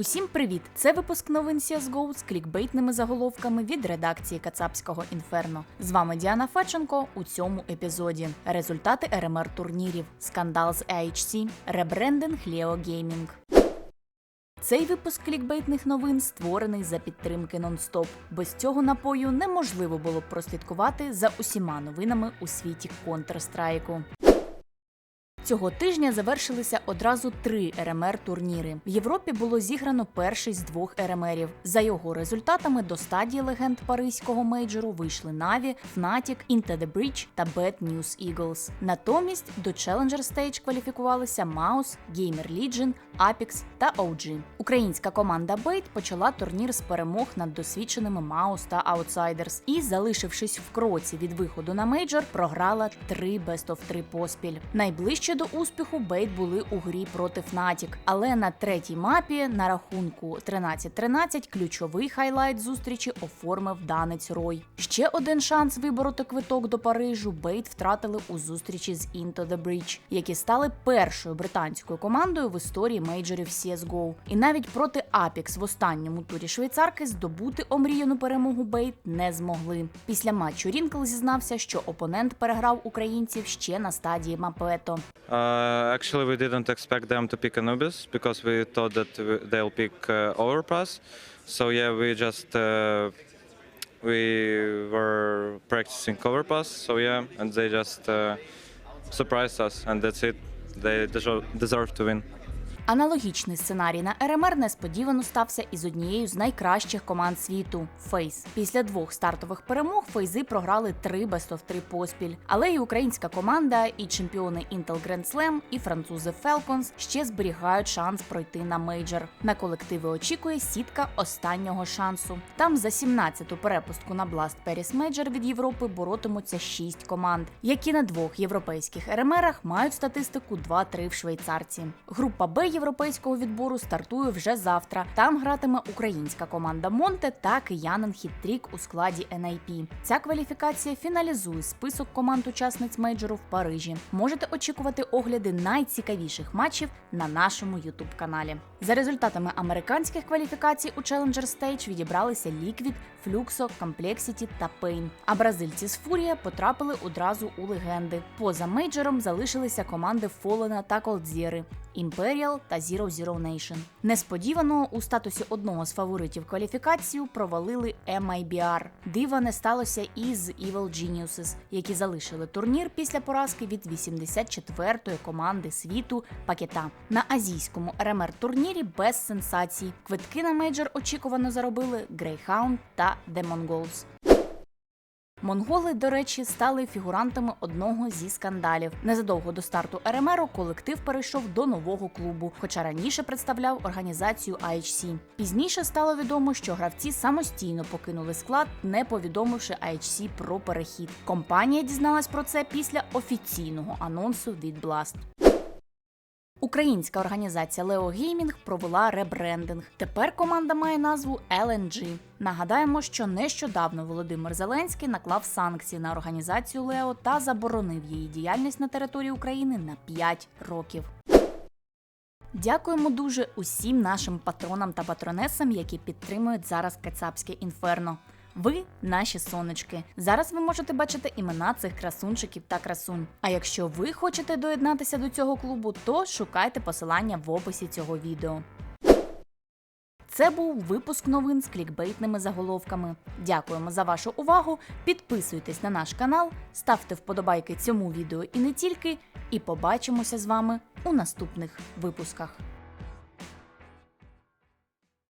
Усім привіт! Це випуск новин CSGO з клікбейтними заголовками від редакції Кацапського інферно. З вами Діана Феченко у цьому епізоді. Результати РМР турнірів, скандал з AHC, ребрендинг Leo Gaming. Цей випуск клікбейтних новин створений за підтримки нонстоп. Без цього напою неможливо було б прослідкувати за усіма новинами у світі Counter-Strike. Цього тижня завершилися одразу три РМР турніри. В Європі було зіграно перший з двох РМРів. За його результатами до стадії легенд паризького мейджору вийшли Na'Vi, Fnatic, Into the Breach та Bad News Eagles. Натомість до Challenger Stage кваліфікувалися Mouse, Gamer Legion, Apex та OG. Українська команда Bait почала турнір з перемог над досвідченими Mouse та Outsiders і, залишившись в кроці від виходу на мейджор, програла три Best of 3 поспіль. Найближче до успіху Бейт були у грі проти Fnatic, але на третій мапі на рахунку 13-13 ключовий хайлайт зустрічі оформив данець Рой. Ще один шанс вибороти квиток до Парижу Бейт втратили у зустрічі з Into the Breach, які стали першою британською командою в історії мейджорів CSGO. І навіть проти Apex в останньому турі швейцарки здобути омріяну перемогу Бейт не змогли. Після матчу Рінкл зізнався, що опонент переграв українців ще на стадії Мапето. Uh, actually, we didn't expect them to pick Anubis because we thought that they'll pick uh, Overpass. So yeah, we just uh, we were practicing Overpass. So yeah, and they just uh, surprised us, and that's it. They deserve, deserve to win. Аналогічний сценарій на РМР несподівано стався із однією з найкращих команд світу Фейс. Після двох стартових перемог Фейзи програли три of 3 поспіль. Але і українська команда, і чемпіони Intel Grand Slam, і французи Falcons ще зберігають шанс пройти на мейджор. На колективи очікує сітка останнього шансу. Там за 17-ту перепустку на Blast Paris Major від Європи боротимуться 6 команд, які на двох європейських РМРах мають статистику 2-3 в швейцарці. Група Б європейського відбору стартує вже завтра. Там гратиме українська команда Монте та киянин Хіттрік у складі NIP. Ця кваліфікація фіналізує список команд учасниць мейджору в Парижі. Можете очікувати огляди найцікавіших матчів на нашому youtube каналі. За результатами американських кваліфікацій у Challenger Stage відібралися Liquid, Fluxo, Complexity та Pain. А бразильці з Фурія потрапили одразу у легенди. Поза мейджором залишилися команди Фолена та Колдзєри. Imperial та Zero Zero Nation. Несподівано у статусі одного з фаворитів кваліфікацію провалили MIBR. Дива не сталося і з Evil Geniuses, які залишили турнір після поразки від 84-ї команди світу Пакета. На азійському РМР турнірі без сенсацій. Квитки на мейджор очікувано заробили Greyhound та The Mongols. Монголи, до речі, стали фігурантами одного зі скандалів. Незадовго до старту РМРу колектив перейшов до нового клубу, хоча раніше представляв організацію IHC. Пізніше стало відомо, що гравці самостійно покинули склад, не повідомивши IHC про перехід. Компанія дізналась про це після офіційного анонсу від Blast. Українська організація Leo Gaming провела ребрендинг. Тепер команда має назву LNG. Нагадаємо, що нещодавно Володимир Зеленський наклав санкції на організацію Лео та заборонив її діяльність на території України на 5 років. Дякуємо дуже усім нашим патронам та патронесам, які підтримують зараз Кацапське інферно. Ви наші сонечки. Зараз ви можете бачити імена цих красунчиків та красунь. А якщо ви хочете доєднатися до цього клубу, то шукайте посилання в описі цього відео. Це був випуск новин з клікбейтними заголовками. Дякуємо за вашу увагу. Підписуйтесь на наш канал, ставте вподобайки цьому відео і не тільки. І побачимося з вами у наступних випусках.